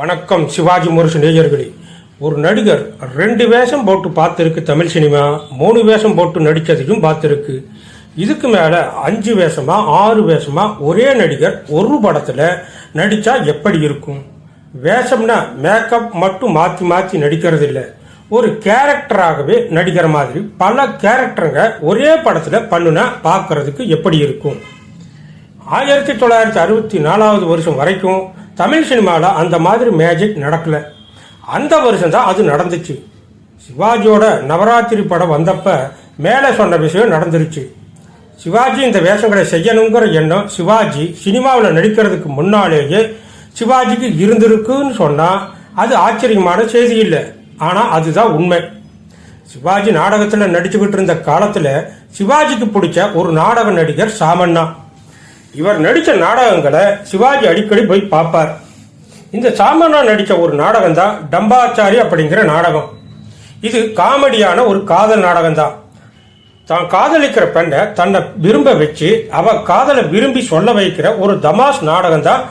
வணக்கம் சிவாஜி முரசு நேயர்களே. ஒரு நடிகர் ரெண்டு வேஷம் போட்டு பார்த்துருக்கு தமிழ் சினிமா மூணு வேஷம் போட்டு நடிச்சதையும் பார்த்துருக்கு. இதுக்கு மேலே அஞ்சு வேஷமா ஆறு வேஷமா ஒரே நடிகர் ஒரு படத்தில் நடித்தா எப்படி இருக்கும்? வேஷம்னா மேக்கப் மட்டும் மாற்றி மாற்றி நடிக்கிறது இல்லை ஒரு கேரக்டராகவே நடிக்கிற மாதிரி பல கேரக்டருங்க ஒரே படத்தில் பண்ணுனா பார்க்கறதுக்கு எப்படி இருக்கும்? ஆயிரத்தி தொள்ளாயிரத்தி அறுபத்தி நாலாவது வருஷம் வரைக்கும் தமிழ் சினிமாவில் அந்த மாதிரி மேஜிக் நடக்கலை. அந்த வருஷம் தான் அது நடந்துச்சு. சிவாஜியோட நவராத்திரி படம் வந்தப்ப மேலே சொன்ன விஷயம் நடந்துருச்சு. சிவாஜி இந்த வேஷங்களை செய்யணுங்கிற எண்ணம் சிவாஜி சினிமாவில் நடிக்கிறதுக்கு முன்னாலேயே சிவாஜிக்கு இருந்திருக்குன்னு சொன்னால் அது ஆச்சரியமான செய்தி இல்லை. ஆனால் அதுதான் உண்மை. சிவாஜி நாடகத்தில் நடிச்சுக்கிட்டு இருந்த காலத்தில் சிவாஜிக்கு பிடிச்ச ஒரு நாடக நடிகர் சாமண்ணா. இவர் நடித்த நாடகங்களை சிவாஜி அடிக்கடி போய் பார்ப்பார். இந்த சாமண்ணா நடித்த ஒரு நாடகம் தான் டம்பாச்சாரி அப்படிங்கிற நாடகம். இது காமெடியான ஒரு காதல் நாடகம் தான் தான் காதலிக்கிற பெண்ணை தன்னை விரும்ப வச்சு அவ காதலை விரும்பி சொல்ல வைக்கிற ஒரு தமாஷ் நாடகம் தான்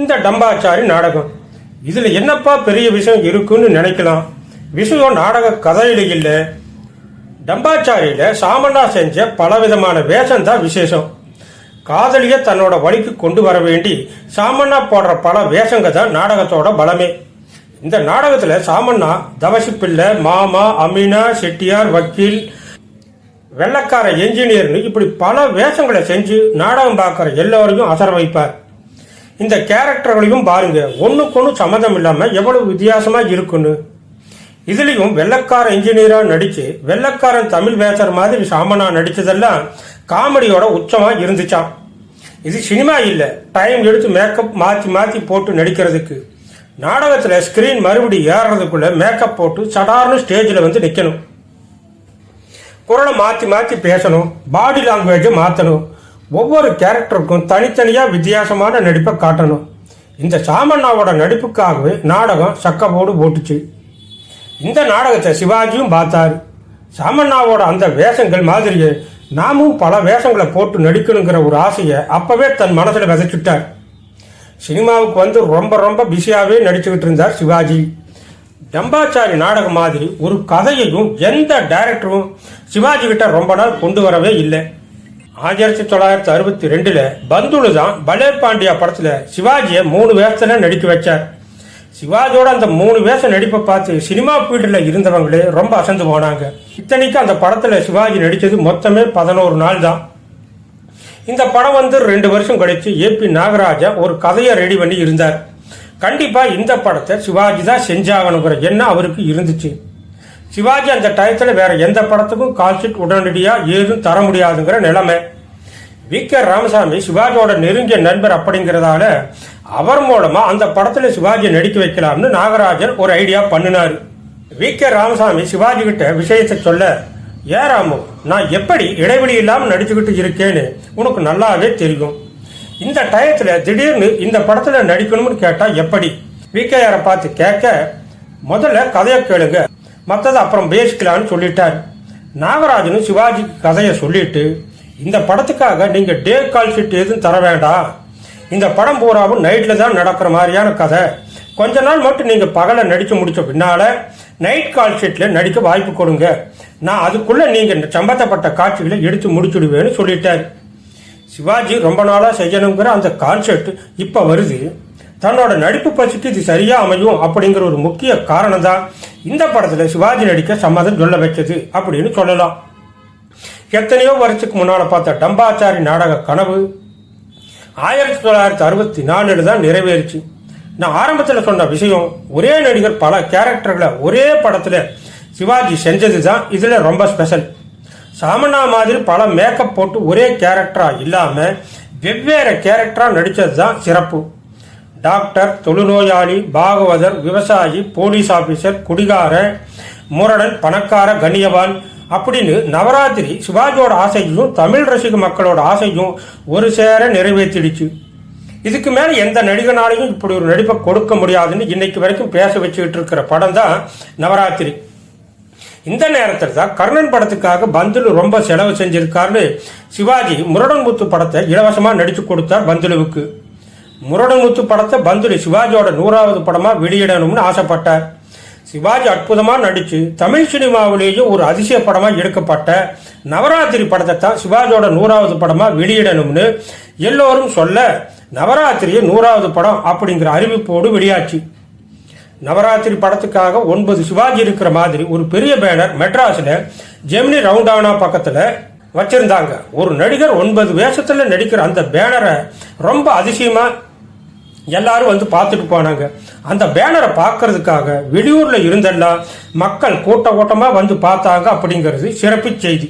இந்த டம்பாச்சாரி நாடகம். இதில் என்னப்பா பெரிய விஷயம் இருக்குன்னு நினைக்கலாம். விஷயம் நாடக கதையில இல்லை. டம்பாச்சாரியில் சாமண்ணா செஞ்ச பலவிதமான வேஷம் தான் விசேஷம். காதலிய தன்னோட வழிக்கு கொண்டு வர வேண்டி சாமண்ணா போடுற பல வேஷங்க தான் நாடகத்தோட பலமே. இந்த நாடகத்துல சாமண்ணா தவசி பிள்ளை மாமா அமீனா செட்டியார் வக்கீல் வெள்ளக்கார என்ஜினியர்னு இப்படி பல வேஷங்களை செஞ்சு நாடகம் பார்க்குற எல்லோரையும் அசர வைப்பார். இந்த கேரக்டர்களையும் பாருங்க ஒன்றுக்கொன்று சம்மந்தம் இல்லாமல் எவ்வளவு வித்தியாசமாக இருக்குன்னு. இதுலேயும் வெள்ளக்கார இன்ஜினியராக நடித்து வெள்ளக்காரன் தமிழ் பேசுற மாதிரி சாமனா நடித்ததெல்லாம் காமெடியோட உச்சமா இருந்துச்சாம் இது சினிமா இல்ல. டைம் எடுத்து மேக்கப் மாத்தி மாத்தி போட்டு நடிக்கிறதுக்கு. நாடகத்துல ஸ்கிரீன் மறுபடி ஏறுறதுக்குள்ளே மேக்கப் போட்டு சடார்னு ஸ்டேஜில் வந்து நிக்கணும். குரலை மாற்றி மாற்றி பேசணும். பாடி லாங்குவேஜை மாற்றணும் ஒவ்வொரு கேரக்டருக்கும் தனித்தனியாக வித்தியாசமான நடிப்பை காட்டணும். இந்த சாமண்ணாவோட நடிப்புக்காகவே நாடகம் சக்கப்போடு போட்டுச்சு இந்த நாடகத்தை சிவாஜியும் பார்த்தாரு. சாமண்ணாவோட அந்த வேஷங்கள் மாதிரியே நாமும் பல வேஷங்களை போட்டு நடிக்கணுங்கிற ஒரு ஆசையை அப்பவே தன் மனசில் விதைச்சுட்டார். சினிமாவுக்கு வந்து ரொம்ப ரொம்ப பிஸியாகவே நடிச்சுக்கிட்டு இருந்தார் சிவாஜி. டம்பாச்சாரி நாடகம் மாதிரி ஒரு கதையையும் எந்த டைரக்டரும் சிவாஜி கிட்ட ரொம்ப நாள் கொண்டு வரவே இல்லை. ஆயிரத்தி தொள்ளாயிரத்தி அறுபத்தி ரெண்டுல பந்துலு தான் பலே பாண்டியா படத்துல சிவாஜியை மூணு வேஷத்துல நடிக்க வச்சார். சிவாஜியோட அந்த மூணு வேஷம் நடிப்பை பார்த்து சினிமா ஃபீல்டில் இருந்தவங்களே ரொம்ப அசந்து போனாங்க. இத்தனைக்கு அந்த படத்தில் சிவாஜி நடித்தது மொத்தமே பதினோரு நாள் தான். இந்த படம் வந்து ரெண்டு வருஷம் கழித்து ஏபி நாகராஜா ஒரு கதையை ரெடி பண்ணி இருந்தார். கண்டிப்பாக இந்த படத்தை சிவாஜி தான் செஞ்சாகணுங்கிற எண்ணம் அவருக்கு இருந்துச்சு. சிவாஜி அந்த டயத்தில் வேற எந்த படத்துக்கும் கால்ஷீட் உடனடியாக ஏதும் தர முடியாதுங்கிற நிலைமை. வி. கே. ராமசாமி சிவாஜியோட நெருங்கிய நண்பர் அப்படிங்கிறதால அவர் மூலமா அந்த படத்துல சிவாஜியை நடிக்க வைக்கலாம்னு நாகராஜன் ஒரு ஐடியா பண்ணினாரு. வி. கே. ராமசாமி சிவாஜி கிட்ட விஷயத்தை சொல்ல ஏ ராமு நான் எப்படி இடைவெளி இல்லாம நடிச்சுக்கிட்டு இருக்கேன்னு உனக்கு நல்லாவே தெரியும். இந்த டயத்துல திடீர்னு இந்த படத்துல நடிக்கணும்னு கேட்டா எப்படி? விகேஆரை பார்த்து கேட்க முதல்ல கதையை கேளுங்க. மற்றதை அப்புறம் பேசிக்கலான்னு சொல்லிட்டார். நாகராஜனும் சிவாஜி கதையை சொல்லிட்டு இந்த படத்துக்காக நீங்க டே கால் ஷீட் எதுவும் தர வேண்டாம். இந்த படம் பூராவும் நைட்ல தான் நடக்கிற மாதிரியான கதை. கொஞ்ச நாள் மட்டும் நீங்க பகல நடிச்சு முடிச்ச பின்னால நைட் கால் ஷீட்ல நடிக்க வாய்ப்பு கொடுங்க. நான் அதுக்குள்ள நீங்க சம்பந்தப்பட்ட காட்சிகளை எடுத்து முடிச்சுடுவேன்னு சொல்லிட்டார் சிவாஜி ரொம்ப நாளா செய்யணுங்கிற அந்த கான்செப்ட் இப்ப வருது. தன்னோட நடிப்பு பசிக்கு இது சரியா அமையும் அப்படிங்கிற ஒரு முக்கிய காரணம் தான் இந்த படத்துல சிவாஜி நடிக்க சம்மதம் சொல்ல வச்சது அப்படின்னு சொல்லலாம். எத்தனையோ வருஷத்துக்கு முன்னால் பார்த்த டம்பாச்சாரி நாடக கனவு ஆயிரத்தி தொள்ளாயிரத்தி அறுபத்தி நாலுல தான் நிறைவேறுச்சு. நான் ஆரம்பத்தில் சொன்ன விஷயம் ஒரே நடிகர் பல கேரக்டர்களை ஒரே படத்தில் சிவாஜி செஞ்சது தான். இதில் ரொம்ப ஸ்பெஷல். சாமண்ணா மாதிரி பல மேக்கப் போட்டு ஒரே கேரக்டராக இல்லாமல் வெவ்வேறு கேரக்டராக நடித்தது தான் சிறப்பு. டாக்டர் தொழுநோயாளி பாகவதர் விவசாயி போலீஸ் ஆஃபீஸர் குடிகாரன் முரடன் பணக்கார கண்ணியவான் அப்படின்னு நவராத்திரி சிவாஜியோட ஆசையும் தமிழ் ரசிக மக்களோட ஆசையும் ஒரு சேர நிறைவேற்றிடுச்சு. இதுக்கு மேலே எந்த நடிகனாலையும் இப்படி ஒரு நடிப்பை கொடுக்க முடியாதுன்னு இன்னைக்கு வரைக்கும் பேச வச்சுக்கிட்டு இருக்கிற படம் தான் நவராத்திரி. இந்த நேரத்தில் தான் கர்ணன் படத்துக்காக பந்துலு ரொம்ப செலவு செஞ்சிருக்காருன்னு சிவாஜி முரடன்முத்து படத்தை இலவசமாக நடித்து கொடுத்தார் பந்துலுவுக்கு. முரடன்முத்து படத்தை பந்துலு சிவாஜியோட நூறாவது படமாக வெளியிடணும்னு ஆசைப்பட்டார். சிவாஜி அற்புதமாக நடித்து தமிழ் சினிமாவிலேயே ஒரு அதிசய படமாக எடுக்கப்பட்ட நவராத்திரி படத்தை தான் சிவாஜியோட நூறாவது படமாக வெளியிடணும்னு எல்லோரும் சொல்ல நவராத்திரியை நூறாவது படம் அப்படிங்கிற அறிவிப்போடு வெளியாச்சு. நவராத்திரி படத்துக்காக ஒன்பது சிவாஜி இருக்கிற மாதிரி ஒரு பெரிய பேனர் மெட்ராஸில் ஜெமினி ரவுண்டானா பக்கத்தில் வச்சிருந்தாங்க. ஒரு நடிகர் ஒன்பது வேஷத்தில் நடிக்கிற அந்த பேனரை ரொம்ப அதிசயமாக எல்லாரும் வந்து பார்த்துட்டு போனாங்க. அந்த பேனரை பார்க்கறதுக்காக வெளியூரில் இருந்தெல்லாம் மக்கள் கூட்ட கூட்டமாக வந்து பார்த்தாங்க அப்படிங்கிறது சிறப்பு செய்தி.